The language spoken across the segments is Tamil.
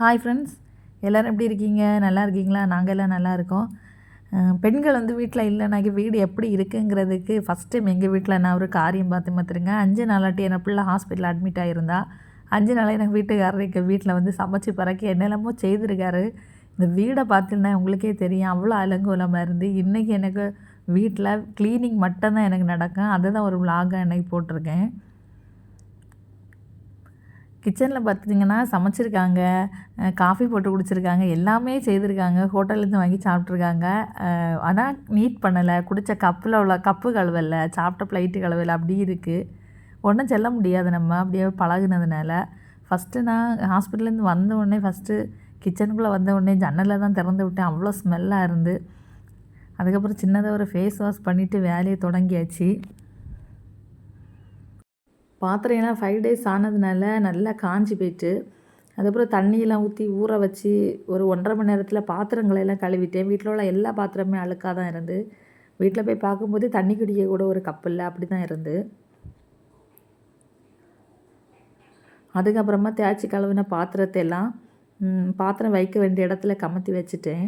ஹாய் ஃப்ரெண்ட்ஸ் எல்லோரும் எப்படி இருக்கீங்க? நல்லா இருக்கீங்களா? நாங்கள் எல்லாம் நல்லா இருக்கோம். பெண்கள் வந்து வீட்டில் இல்லைனாக்கி வீடு எப்படி இருக்குங்கிறதுக்கு ஃபஸ்ட் டைம் எங்கள் வீட்டில் நான் ஒரு காரியம் பார்த்து மாத்துருங்க. அஞ்சு நாளாட்டி என் பிள்ளை ஹாஸ்பிட்டல் அட்மிட் ஆகியிருந்தா அஞ்சு நாளாக எனக்கு வீட்டுக்காரர் எங்கள் வீட்டில் வந்து சமைச்சு பறக்கி என்னெல்லாமோ செய்திருக்காரு. இந்த வீடை பார்த்தீங்கன்னா உங்களுக்கே தெரியும். அவ்வளோ அலங்கோலமாக இருந்து இன்றைக்கி எனக்கு வீட்டில் க்ளீனிங் மட்டும்தான் எனக்கு நடக்கும். அதை தான் ஒரு vlog-ஆ போட்டிருக்கேன். கிச்சனில் பார்த்துட்டிங்கன்னா சமைச்சிருக்காங்க காஃபி போட்டு குடிச்சிருக்காங்க எல்லாமே செய்திருக்காங்க ஹோட்டல்லேருந்து வாங்கி சாப்பிட்ருக்காங்க ஆனால் நீட் பண்ணலை குடித்த கப்பில் உள்ள கப்பு கழுவலை சாப்பிட்ட ப்ளைட்டு கழுவலை அப்படி இருக்குது ஒன்றும் செல்ல முடியாது நம்ம அப்படியே பழகுனதுனால. ஃபஸ்ட்டு நான் ஹாஸ்பிட்டல்லேருந்து வந்த உடனே ஃபஸ்ட்டு கிச்சனுக்குள்ளே வந்த உடனே ஜன்னலில் தான் திறந்து விட்டேன். அவ்வளோ ஸ்மெல்லாக இருந்து. அதுக்கப்புறம் சின்னதாக ஒரு ஃபேஸ் வாஷ் பண்ணிவிட்டு வேலையை தொடங்கியாச்சு. பாத்திரம் எல்லாம் ஃபைவ் டேஸ் ஆனதுனால நல்லா காஞ்சி போயிட்டு அதுக்கப்புறம் தண்ணியெல்லாம் ஊற்றி ஊற வச்சு ஒரு ஒன்றரை மணி நேரத்தில் பாத்திரங்களை எல்லாம் கழுவிட்டேன். வீட்டில் உள்ள எல்லா பாத்திரமே அழுக்காக தான் இருந்து. வீட்டில் போய் பார்க்கும்போது தண்ணி குடிக்க கூட ஒரு கப் இல்லை அப்படி தான் இருந்து. அதுக்கப்புறமா தேய்ச்சி கழுவின பாத்திரத்தை எல்லாம் பாத்திரம் வைக்க வேண்டிய இடத்துல கமத்தி வச்சுட்டேன்.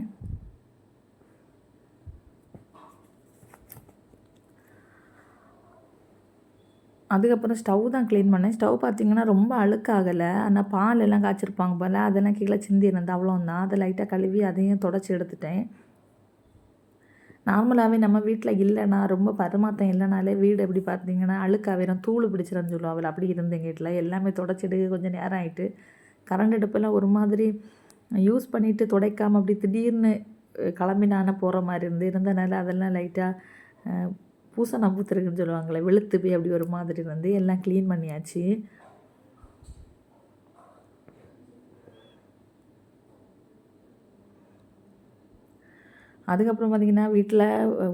அதுக்கப்புறம் ஸ்டவ் தான் க்ளீன் பண்ணேன். ஸ்டவ் பார்த்தீங்கன்னா ரொம்ப அழுக்காகலை. ஆனால் பால் எல்லாம் காய்ச்சிருப்பாங்க போல் அதெல்லாம் கீழே சிந்தி இருந்தது. அவ்வளோந்தான் அதை லைட்டாக கழுவி அதையும் தொடச்சி எடுத்துட்டேன். நார்மலாகவே நம்ம வீட்டில் இல்லைனா ரொம்ப பரமாத்தம் இல்லைனாலே வீடு எப்படி பார்த்தீங்கன்னா அழுக்காவிரும் தூள் பிடிச்சிருன்னு சொல்லுவாள் அப்படி இருந்து எங்கள் வீட்டில் எல்லாமே தொடச்சிட்டு கொஞ்சம் நேரம் ஆகிட்டு கரண்ட் அடுப்பெல்லாம் ஒரு மாதிரி யூஸ் பண்ணிவிட்டு துடைக்காமல் அப்படி திடீர்னு கிளம்பினான போகிற மாதிரி இருந்து இருந்தனால அதெல்லாம் லைட்டாக பூசணம் பூத்துருக்குன்னு சொல்லுவாங்களே வெளுத்து போய் அப்படி ஒரு மாதிரி வந்து எல்லாம் க்ளீன் பண்ணியாச்சு. அதுக்கப்புறம் பார்த்திங்கன்னா வீட்டில்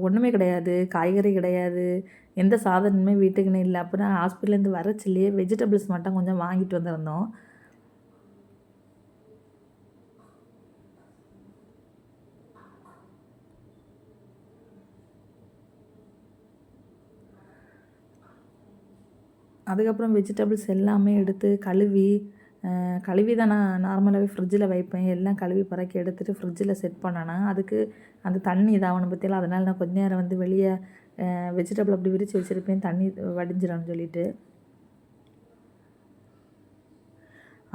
ஒன்றுமே கிடையாது காய்கறி கிடையாது எந்த சாதனமே வீட்டுக்குன்னு இல்லை. அப்புறம் ஹாஸ்பிட்டலேருந்து வரச்சிலேயே வெஜிடபிள்ஸ் மட்டும் கொஞ்சம் வாங்கிட்டு வந்திருந்தோம். அதுக்கப்புறம் வெஜிடபிள்ஸ் எல்லாமே எடுத்து கழுவி கழுவி தான் நான் நார்மலாகவே ஃப்ரிட்ஜில் வைப்பேன். எல்லாம் கழுவி பறக்கி எடுத்துகிட்டு ஃப்ரிட்ஜில் செட் பண்ணேன்னா அதுக்கு அந்த தண்ணி இதாகணும் பற்றியெல்லாம் அதனால் நான் கொஞ்ச நேரம் வந்து வெளியே வெஜிடபிள் அப்படி விரித்து வச்சுருப்பேன். தண்ணி வடிஞ்சிடும்னு சொல்லிட்டு.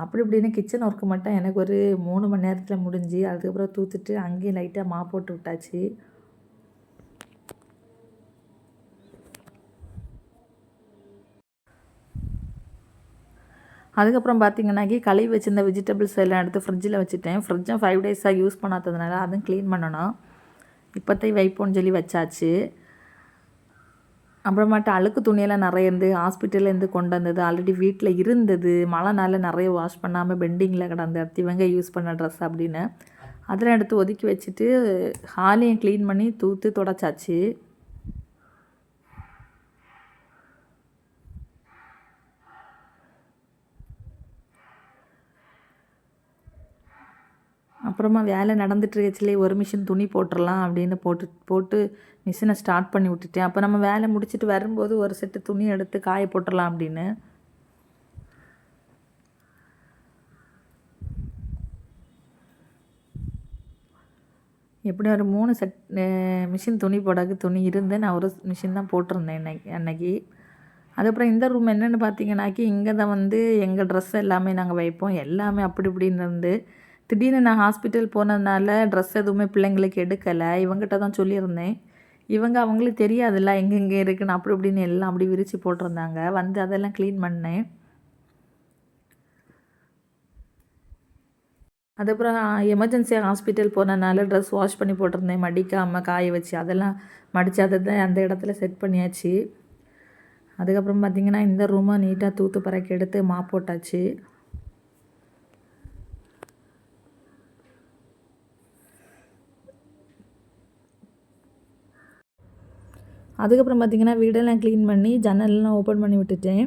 அப்படி இப்படின்னு கிச்சன் ஒர்க்கு மட்டும் எனக்கு ஒரு மூணு மணி நேரத்தில் முடிஞ்சு அதுக்கப்புறம் தூத்துட்டு அங்கேயும் லைட்டாக மா போட்டு விட்டாச்சு. அதுக்கப்புறம் பார்த்தீங்கன்னாக்கி கழுவி வச்சிருந்த வெஜிடபிள்ஸ் எல்லாம் எடுத்து ஃப்ரிட்ஜில் வச்சுட்டேன். ஃப்ரிட்ஜும் ஃபைவ் டேஸாக யூஸ் பண்ணாததுனால அதுவும் க்ளீன் பண்ணணும். இப்போத்தையும் வைப்போம்னு சொல்லி வச்சாச்சு. அப்புறமாட்டு அழுக்கு துணியெல்லாம் நிறைய இருந்து ஹாஸ்பிட்டல்லேருந்து கொண்டு வந்தது. ஆல்ரெடி வீட்டில் இருந்தது. மழை நிறைய வாஷ் பண்ணாமல் பெண்டிங்கில் கிடந்த இவங்க யூஸ் பண்ண ட்ரெஸ் அப்படின்னு. அதெல்லாம் எடுத்து ஒதுக்கி வச்சுட்டு ஹாலையும் க்ளீன் பண்ணி தூத்து தொடச்சாச்சு. அப்புறமா வேலை நடந்துட்டுருக்கச்சிலே ஒரு மிஷின் துணி போட்டுடலாம் அப்படின்னு போட்டு போட்டு மிஷினை ஸ்டார்ட் பண்ணி விட்டுட்டேன். அப்போ நம்ம வேலை முடிச்சுட்டு வரும்போது ஒரு செட்டு துணி எடுத்து காய போட்டுடலாம் அப்படின்னு. எப்படி ஒரு மூணு செட் மிஷின் துணி போடாக்கு துணி இருந்து நான் ஒரு மிஷின் தான் போட்டிருந்தேன் இன்னைக்கு அன்னைக்கு. அதுக்கப்புறம் இந்த ரூம் என்னென்னு பார்த்தீங்கன்னாக்கி இங்கே தான் வந்து எங்கள் ட்ரெஸ் எல்லாமே நாங்கள் வைப்போம். எல்லாமே அப்படி இப்படின்னு இருந்து திடீர்னு நான் ஹாஸ்பிட்டல் போனதுனால ட்ரெஸ் எதுவுமே பிள்ளைங்களுக்கு எடுக்கலை. இவங்ககிட்ட தான் சொல்லியிருந்தேன். இவங்க அவங்களுக்கு தெரியாதுல்ல எங்கெங்கே இருக்குன்னு அப்படி இப்படின்னு எல்லாம் அப்படி விரித்து போட்டிருந்தாங்க. வந்து அதெல்லாம் க்ளீன் பண்ணேன். அதுக்கப்புறம் எமர்ஜென்சி ஹாஸ்பிட்டல் போனனால ட்ரெஸ் வாஷ் பண்ணி போட்டிருந்தேன். மடிக்காமல் காய வச்சு அதெல்லாம் மடித்து அதை தான் அந்த இடத்துல செட் பண்ணியாச்சு. அதுக்கப்புறம் பார்த்திங்கன்னா இந்த ரூமை நீட்டாக தூத்து பறக்கி எடுத்து மாப் போட்டாச்சு. அதுக்கப்புறம் பார்த்திங்கன்னா வீடெல்லாம் க்ளீன் பண்ணி ஜன்னல்லாம் ஓப்பன் பண்ணி விட்டுட்டேன்.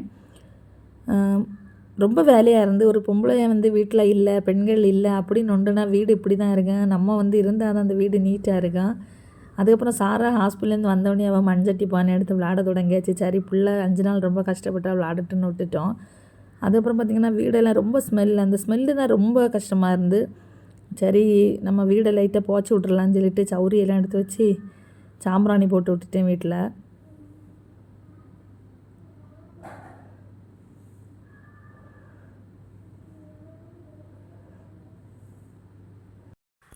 ரொம்ப வேலையாக இருந்து ஒரு பொம்பளை வந்து வீட்டில் இல்லை பெண்கள் இல்லை அப்படின்னு ஒன்றுனா வீடு இப்படி தான் இருக்கேன் நம்ம வந்து இருந்தால் தான் அந்த வீடு நீட்டாக இருக்கும் அதுக்கப்புறம் சாரா ஹாஸ்பிட்டல்லேருந்து வந்தவொடனே அவன் மண்சட்டி பானை எடுத்து விளாட தொடங்கியாச்சு. சரி பிள்ளை அஞ்சு நாள் ரொம்ப கஷ்டப்பட்டா விளாடட்டுன்னு விட்டுட்டோம். அதுக்கப்புறம் பார்த்திங்கன்னா வீடெல்லாம் ரொம்ப ஸ்மெல் அந்த ஸ்மெல்லு தான் ரொம்ப கஷ்டமாக இருந்து சரி நம்ம வீடை லைட்டாக போச்சு விட்றலான்னு சொல்லிட்டு சௌரியெல்லாம் எடுத்து வச்சு சாம்பிராணி போட்டு விட்டுட்டேன் வீட்டில்.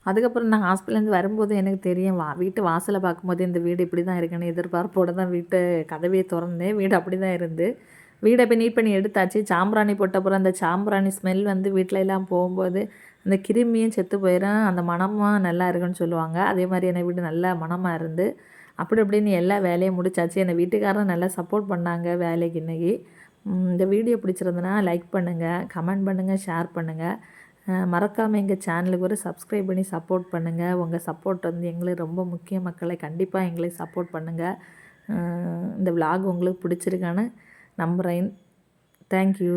அதுக்கப்புறம் நான் ஹாஸ்பிட்டல்லேருந்து வரும்போது எனக்கு தெரியும் வா வீட்டு வாசலை பார்க்கும்போது இந்த வீடு இப்படி தான் இருக்குன்னு எதிர்பார்ப்போடு தான் வீட்டு கதவையை திறந்தேன். வீடு அப்படி தான் இருந்து வீடை போய் நீட் பண்ணி எடுத்தாச்சு. சாம்பிராணி போட்டப்புறம் அந்த சாம்பிராணி ஸ்மெல் வந்து வீட்டில எல்லாம் போகும்போது அந்த கிருமியும் செத்து போயிடும் அந்த மனமும் நல்லா இருக்குன்னு சொல்லுவாங்க. அதே மாதிரி என் வீடு நல்லா மனமாக இருந்து அப்படி அப்படின்னு எல்லா வேலையும் முடிச்சாச்சு. என்னை வீட்டுக்காரரும் நல்லா சப்போர்ட் பண்ணாங்க வேலைக்கு இன்றைக்கி இந்த வீடியோ பிடிச்சிருந்தனா லைக் பண்ணுங்கள் கமெண்ட் பண்ணுங்கள் ஷேர் பண்ணுங்கள் மறக்காமல் எங்கள் சேனலுக்கு ஒரு சப்ஸ்கிரைப் பண்ணி சப்போர்ட் பண்ணுங்கள் உங்கள் சப்போர்ட் வந்து எங்களுக்கு ரொம்ப முக்கிய மக்களை கண்டிப்பாக எங்களுக்கு சப்போர்ட் பண்ணுங்கள் இந்த விலாக் உங்களுக்கு பிடிச்சிருக்கான்னு நம்புகிறேன் தேங்க்யூ